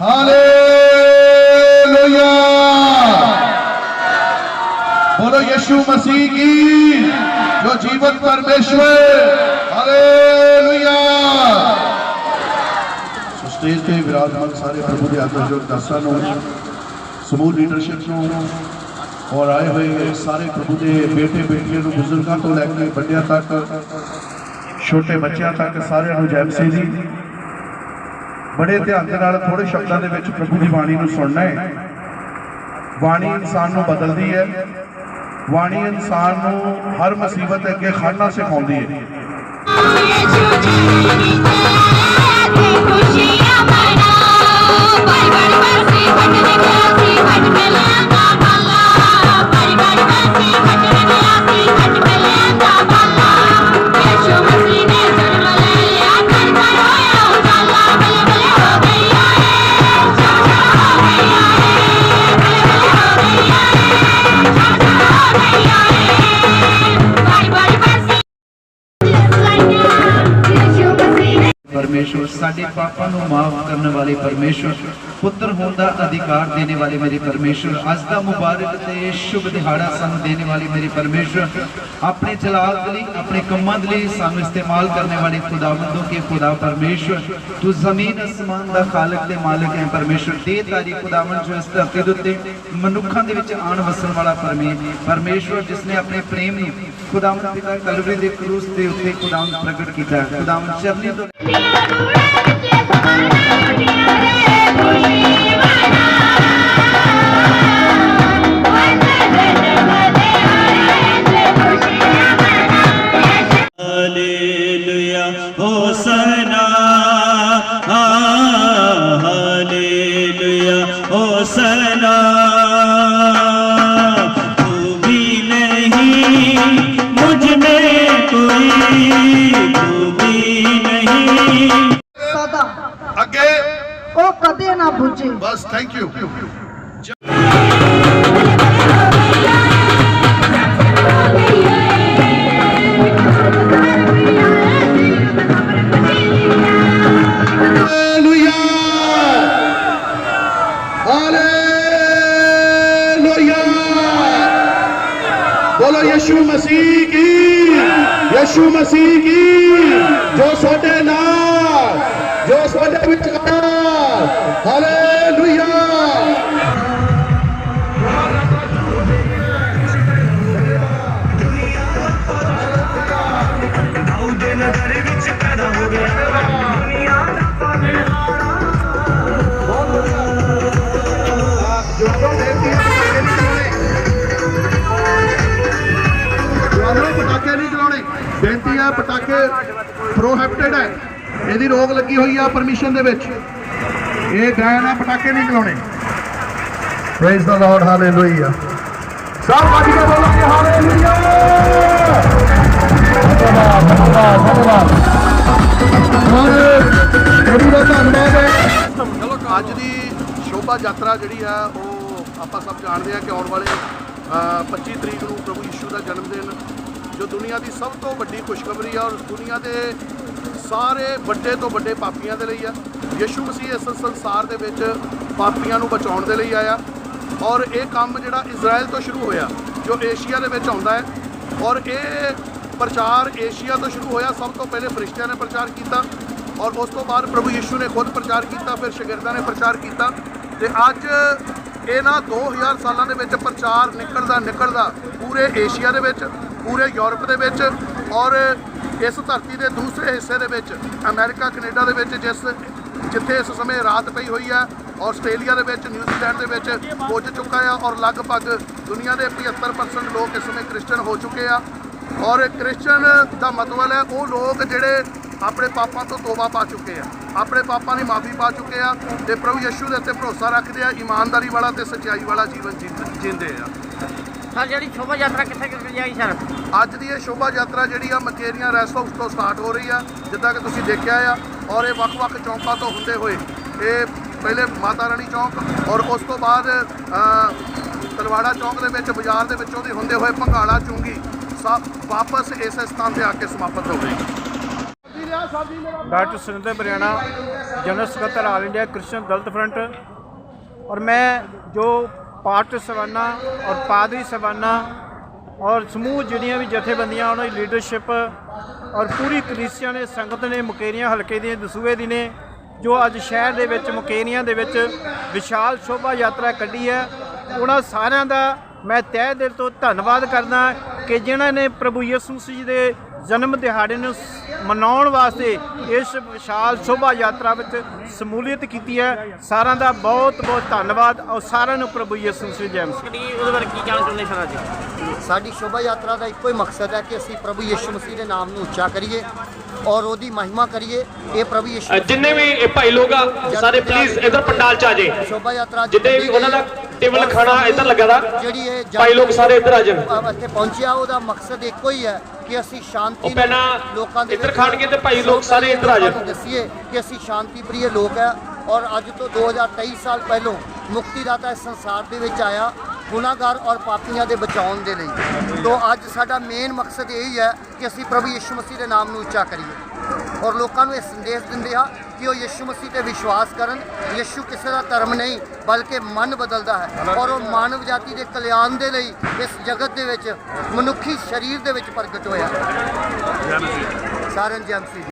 Hallelujah بولو یشو مسیح کی جو جیون پرمیشور ہالیلویا سٹیج پہ وراجمان سارے پربھو کے آکرشک داستان ہوں سمول لیڈرشپ ہوں اور آئے ہوئے سارے پربھو کے بیٹے بیٹیاں بزرگاں تو لے کے بڑیاں تک چھوٹے بچیاں تک سارے جیمسی جی ਬੜੇ ਧਿਆਨ ਦੇ ਨਾਲ ਥੋੜੇ ਸ਼ਬਦਾਂ ਦੇ ਵਿੱਚ ਪ੍ਰਭੂ ਦੀ ਬਾਣੀ ਨੂੰ ਸੁਣਨਾ ਹੈ। ਬਾਣੀ ਇਨਸਾਨ ਨੂੰ ਬਦਲਦੀ ਹੈ। ਬਾਣੀ ਇਨਸਾਨ ਨੂੰ ਹਰ ਮੁਸੀਬਤ ਅੱਗੇ ਖੜਨਾ ਸਿਖਾਉਂਦੀ ਹੈ। परमेश्वर साडे पापा ਨੂੰ ਮਾਫ ਕਰਨ ਵਾਲੇ ਪਰਮੇਸ਼ਵਰ ਪੁੱਤਰ ਹੋਣ ਦਾ ਅਧਿਕਾਰ ਦੇਣੇ ਵਾਲੇ ਮੇਰੇ ਪਰਮੇਸ਼ਵਰ ਅੱਜ ਦਾ ਮੁਬਾਰਕ ਤੇ ਸ਼ੁਭ ਦਿਹਾੜਾ ਸਾਨੂੰ ਦੇਣੇ ਵਾਲੇ ਮੇਰੇ ਪਰਮੇਸ਼ਵਰ ਆਪਣੇ ਜਲਾਲ ਦੇ ਲਈ ਆਪਣੇ ਕੰਮਾਂ ਦੇ ਲਈ ਸਾਨੂੰ ਇਸਤੇਮਾਲ ਕਰਨੇ ਵਾਲੇ ਖੁਦਾਵੰਦੋ ਕੇ ਖੁਦਾ ਪਰਮੇਸ਼ਵਰ ਤੂੰ ਜ਼ਮੀਨ ਅਸਮਾਨ ਦਾ ਖਾਲਕ ਤੇ ਮਾਲਕ ਹੈ ਪਰਮੇਸ਼ਵਰ ਦੇ ਤਾਰੀ ਖੁਦਾਵੰਦ ਜੋ ਇਸ ਧਰਤੀ ਦੇ ਉੱਤੇ ਮਨੁੱਖਾਂ ਦੇ ਵਿੱਚ ਆਣ ਵਸਣ ਵਾਲਾ ਪਰਮੇ ਪਰਮੇਸ਼ਵਰ ਜਿਸ ਨੇ ਆਪਣੇ ਪ੍ਰੇਮ ਨੂੰ ਖੁਦਾਵੰਦ ਪਿਤਾ ਕਲਵਰੀ ਦੇ ਕਰੂਸ ਦੇ ਉੱਤੇ ਖੁਦਾਵੰਦ ਪ੍ਰਗਟ ਕੀਤਾ। ਖੁਦਾਵੰਦ ਚਰਨੀ ਤੋਂ ਬੁੱਝੇ ਬਸ ਥੈਂਕ ਯੂ ਬੋਲੋ ਯਿਸੂ ਮਸੀਹ ਕੀ? ਯਿਸੂ ਮਸੀਹ ਕੀ? ਜੋ ਸਾਡੇ ਨਾਲ ਜੋ ਸਾਡੇ ਵਿਚਕਾਰ ਤੁਹਾਨੂੰ ਪਟਾਕੇ ਨਹੀਂ ਚਲਾਉਣੇ ਬੇਨਤੀ ਹੈ ਪਟਾਕੇ ਪ੍ਰੋਹਿਬਿਟਡ ਹੈ ਇਹਦੀ ਰੋਕ ਲੱਗੀ ਹੋਈ ਆ ਪਰਮਿਸ਼ਨ ਦੇ ਵਿੱਚ ਇਹ ਗਾਇਨ ਆ ਪਟਾਕੇ ਨਹੀਂ ਚਲਾਉਣੇ ਪ੍ਰੇਜ਼ ਦਾ ਲਾਰਡ ਹਾਲੇਲੂਇਆ ਸਭ ਵੱਜ ਕੇ ਬੋਲੋਗੇ ਹਾਲੇਲੂਇਆ ਧੰਨਵਾਦ ਧੰਨਵਾਦ ਧੰਨਵਾਦ। ਔਰ ਪ੍ਰਭੂ ਦਾ ਧੰਨਵਾਦ ਹੈ। ਚਲੋ ਅੱਜ ਦੀ ਸ਼ੋਭਾ ਯਾਤਰਾ ਜਿਹੜੀ ਆ ਉਹ ਆਪਾਂ ਸਭ ਜਾਣਦੇ ਆ ਕਿ ਆਉਣ ਵਾਲੇ ਅ, 25 ਤਰੀਕ ਨੂੰ ਪ੍ਰਭੂ ਯਿਸੂ ਦਾ ਜਨਮ ਦਿਨ ਜੋ ਦੁਨੀਆ ਦੀ ਸਭ ਤੋਂ ਵੱਡੀ ਖੁਸ਼ਖਬਰੀ ਆ ਔਰ ਦੁਨੀਆ ਦੇ ਸਾਰੇ ਵੱਡੇ ਤੋਂ ਵੱਡੇ ਪਾਪੀਆਂ ਦੇ ਲਈ ਆ। ਯਿਸੂ ਮਸੀਹ ਇਸ ਸੰਸਾਰ ਦੇ ਵਿੱਚ ਪਾਪੀਆਂ ਨੂੰ ਬਚਾਉਣ ਦੇ ਲਈ ਆਇਆ। ਔਰ ਇਹ ਕੰਮ ਜਿਹੜਾ ਇਜ਼ਰਾਈਲ ਤੋਂ ਸ਼ੁਰੂ ਹੋਇਆ ਜੋ ਏਸ਼ੀਆ ਦੇ ਵਿੱਚ ਆਉਂਦਾ ਹੈ। ਔਰ ਇਹ ਪ੍ਰਚਾਰ ਏਸ਼ੀਆ ਤੋਂ ਸ਼ੁਰੂ ਹੋਇਆ। ਸਭ ਤੋਂ ਪਹਿਲੇ ਫਰਿਸ਼ਤਿਆਂ ਨੇ ਪ੍ਰਚਾਰ ਕੀਤਾ ਔਰ ਉਸ ਤੋਂ ਬਾਅਦ ਪ੍ਰਭੂ ਯਿਸੂ ਨੇ ਖੁਦ ਪ੍ਰਚਾਰ ਕੀਤਾ, ਫਿਰ ਸ਼ਾਗਿਰਦਾਂ ਨੇ ਪ੍ਰਚਾਰ ਕੀਤਾ। ਤੇ ਅੱਜ ਇਹਨਾਂ 2000 ਸਾਲਾਂ ਦੇ ਵਿੱਚ ਪ੍ਰਚਾਰ ਨਿਕਲਦਾ ਨਿਕਲਦਾ ਪੂਰੇ ਏਸ਼ੀਆ ਦੇ ਵਿੱਚ, ਪੂਰੇ ਯੂਰਪ ਦੇ ਵਿੱਚ ਔਰ ਇਸ ਧਰਤੀ ਦੇ ਦੂਸਰੇ ਹਿੱਸੇ ਦੇ ਵਿੱਚ, ਅਮਰੀਕਾ, ਕੈਨੇਡਾ ਦੇ ਵਿੱਚ ਜਿਸ ਜਿੱਥੇ ਇਸ ਸਮੇਂ ਰਾਤ ਪਈ ਹੋਈ ਹੈ, ਆਸਟ੍ਰੇਲੀਆ ਦੇ ਵਿੱਚ ਨਿਊਜ਼ੀਲੈਂਡ ਦੇ ਵਿੱਚ ਪੁੱਜ ਚੁੱਕਾ ਆ ਔਰ ਲਗਭਗ ਦੁਨੀਆ ਦੇ 75% ਲੋਕ ਇਸ ਸਮੇਂ ਕ੍ਰਿਸਚੀਅਨ ਹੋ ਚੁੱਕੇ ਆ। ਔਰ ਕ੍ਰਿਸਚੀਅਨ ਦਾ ਮਤਲਬ ਹੈ ਉਹ ਲੋਕ ਜਿਹੜੇ ਆਪਣੇ ਪਾਪਾਂ ਤੋਂ ਤੋਬਾ ਪਾ ਚੁੱਕੇ ਆ ਆਪਣੇ ਪਾਪਾਂ ਦੀ ਮਾਫੀ ਪਾ ਚੁੱਕੇ ਆ ਤੇ ਪ੍ਰਭੂ ਯਿਸੂ ਦੇ ਉੱਤੇ ਭਰੋਸਾ ਰੱਖਦੇ ਆ ਇਮਾਨਦਾਰੀ ਵਾਲਾ ਤੇ ਸੱਚਾਈ ਵਾਲਾ ਜੀਵਨ ਜੀਂਦੇ ਆ। ਸਰ ਜਿਹੜੀ ਸ਼ੋਭਾ ਯਾਤਰਾ ਕਿੱਥੇ ਕਿੱਥੇ ਜਾਈ ਸਰ? ਅੱਜ ਦੀ ਇਹ ਸ਼ੋਭਾ ਯਾਤਰਾ ਜਿਹੜੀ ਆ ਮਕੇਰੀਆਂ ਰੈਸਟ ਹਾਊਸ ਤੋਂ ਸਟਾਰਟ ਹੋ ਰਹੀ ਆ ਜਿੱਦਾਂ ਕਿ ਤੁਸੀਂ ਦੇਖਿਆ ਆ ਔਰ ਇਹ ਵੱਖ-ਵੱਖ ਚੌਂਕਾਂ ਤੋਂ ਹੁੰਦੇ ਹੋਏ ਇਹ ਪਹਿਲੇ ਮਾਤਾ ਰਾਣੀ ਚੌਂਕ ਔਰ ਉਸ ਤੋਂ ਬਾਅਦ ਤਲਵਾੜਾ ਚੌਂਕ ਦੇ ਵਿੱਚ ਬਾਜ਼ਾਰ ਦੇ ਵਿੱਚੋਂ ਦੀ ਹੁੰਦੇ ਹੋਏ ਭੰਗਾਲਾ ਚੁੰਗੀ ਸਭ ਵਾਪਸ ਇਸ ਸਥਾਨ ਤੇ ਆ ਕੇ ਸਮਾਪਤ ਹੋ ਡਾਕਟਰ ਸੁਰਿੰਦਰ ਬਰਿਆਣਾ, ਜਨਰਲ ਸਕੱਤਰ all India Christian Dalit front. ਔਰ ਮੈਂ ਜੋ ਪਾਰਟ ਸਵਾਨਾ ਔਰ ਪਾਦਰੀ ਸਵਾਨਾ ਔਰ ਸਮੂਹ ਜਿਹੜੀਆਂ ਵੀ ਜਥੇਬੰਦੀਆਂ, ਉਹਨਾਂ ਦੀ ਲੀਡਰਸ਼ਿਪ ਔਰ ਪੂਰੀ ਕਲੀਸਿਆ ਨੇ, ਸੰਗਤ ਨੇ, ਮੁਕੇਰੀਆਂ ਹਲਕੇ ਦੀਆਂ, ਦਸੂਏ ਦੀ ਨੇ, ਜੋ ਅੱਜ ਸ਼ਹਿਰ ਦੇ ਵਿੱਚ, ਮੁਕੇਰੀਆਂ ਦੇ ਵਿੱਚ ਵਿਸ਼ਾਲ ਸ਼ੋਭਾ ਯਾਤਰਾ ਕੱਢੀ ਹੈ, ਉਹਨਾਂ ਸਾਰਿਆਂ ਦਾ ਮੈਂ ਤਹਿ ਦਿਲ ਤੋਂ ਧੰਨਵਾਦ ਕਰਦਾ। ਕਿ ਜਿਨ੍ਹਾਂ ਨੇ ਪ੍ਰਭੂ ਯਿਸੂ ਮਸੀਹ ਦੇ ਜਨਮ ਦਿਹਾੜੇ ਨੂੰ ਮਨਾਉਣ ਵਾਸਤੇ ਇਸ ਵਿਸ਼ਾਲ ਸ਼ੋਭਾ ਯਾਤਰਾ ਵਿੱਚ ਸਮੂਲੀਅਤ ਕੀਤੀ ਹੈ। ਸਾਰਿਆਂ ਦਾ ਬਹੁਤ ਬਹੁਤ ਧੰਨਵਾਦ ਔਰ ਸਾਰਿਆਂ ਨੂੰ ਪ੍ਰਭੂ ਯਿਸੂ ਮਸੀਹ ਜੈ ਮਸੀਹ ਉਹਦੇ ਬਾਰੇ ਕੀ ਕਹਿਣਾ ਚਾਹੁੰਦੇ ਸਰ ਅੱਜ ਸਾਡੀ ਸ਼ੋਭਾ ਯਾਤਰਾ ਦਾ ਇੱਕੋ ਹੀ ਮਕਸਦ ਹੈ ਕਿ ਅਸੀਂ ਪ੍ਰਭੂ ਯਿਸੂ ਮਸੀਹ ਦੇ ਨਾਮ ਨੂੰ ਉੱਚਾ ਕਰੀਏ ਔਰ ਉਹਦੀ ਮਹਿਮਾ ਕਰੀਏ। ਇਹ ਪ੍ਰਭੂ ਯਿਸੂ ਜਿੰਨੇ ਵੀ ਇਹ ਭਾਈ ਲੋਕ ਆ ਸਾਰੇ ਪਲੀਜ਼ ਇਧਰ ਪੰਡਾਲ ਚ ਆ ਜੇ ਸ਼ੋਭਾ ਯਾਤਰਾ ਜਿੱਦੇ ਵੀ ਉਹਨਾਂ ਦਾ ਟੇਬਲ ਖਾਣਾ ਇੱਧਰ ਲੱਗਾ ਦਾ। ਜਿਹੜੀ ਇਹ ਭਾਈ ਲੋਕ ਸਾਰੇ ਇੱਧਰ ਆ ਜਾਣ। ਅ- ਇੱਥੇ ਪਹੁੰਚਿਆ ਉਹਦਾ ਮਕਸਦ ਇੱਕੋ ਹੀ ਹੈ ਕਿ ਅਸੀਂ ਸ਼ਾਂਤੀ ਉਹ ਪਹਿਲਾਂ ਦੇ ਇੱਧਰ ਵਿੱਚ ਖਾਣਗੇ ਤੇ ਭਾਈ ਲੋਕ ਸਾਰੇ ਇੱਧਰ ਆ ਜਾਣ। ਲੋਕਾਂ ਨੂੰ ਦੱਸੀਏ ਕਿ ਅਸੀਂ ਸ਼ਾਂਤੀ ਪ੍ਰਿਯ ਲੋਕ ਹੈ ਔਰ ਅੱਜ ਤੋਂ 2023 ਸਾਲ ਪਹਿਲੋਂ ਮੁਕਤੀਦਾਤਾ ਇਸ ਸੰਸਾਰ ਦੇ ਵਿੱਚ ਆਇਆ ਗੁਨਾਹਗਾਰ ਔਰ ਪਾਪੀਆਂ ਦੇ ਬਚਾਉਣ ਦੇ ਲਈ। ਤੋਂ ਅੱਜ ਸਾਡਾ ਮੇਨ ਮਕਸਦ ਇਹ ਹੀ ਹੈ ਕਿ ਅਸੀਂ ਪ੍ਰਭੂ ਯਿਸੂ ਮਸੀਹ ਦੇ ਨਾਮ ਨੂੰ ਉੱਚਾ ਕਰੀਏ। ਔਰ ਲੋਕਾਂ ਨੂੰ ਇਹ ਸੰਦੇਸ਼ ਦਿੰਦੇ ਹਾਂ ਕਿ ਉਹ ਯਿਸੂ ਮਸੀਹ ਤੇ ਵਿਸ਼ਵਾਸ ਕਰਨ। ਯਿਸੂ ਕਿਸੇ ਦਾ ਧਰਮ ਨਹੀਂ ਬਲਕਿ ਮਨ ਬਦਲਦਾ ਹੈ। ਔਰ ਉਹ ਮਾਨਵ ਜਾਤੀ ਦੇ ਕਲਿਆਣ ਦੇ ਲਈ ਇਸ ਜਗਤ ਦੇ ਵਿੱਚ ਮਨੁੱਖੀ ਸਰੀਰ ਦੇ ਵਿੱਚ ਪ੍ਰਗਟ ਹੋਇਆ। ਸਾਰਿਆਂ ਨੂੰ ਜੈ ਮਸੀਹ ਦੀ।